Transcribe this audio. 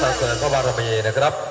สรรเสริญพระบารมีนะครับ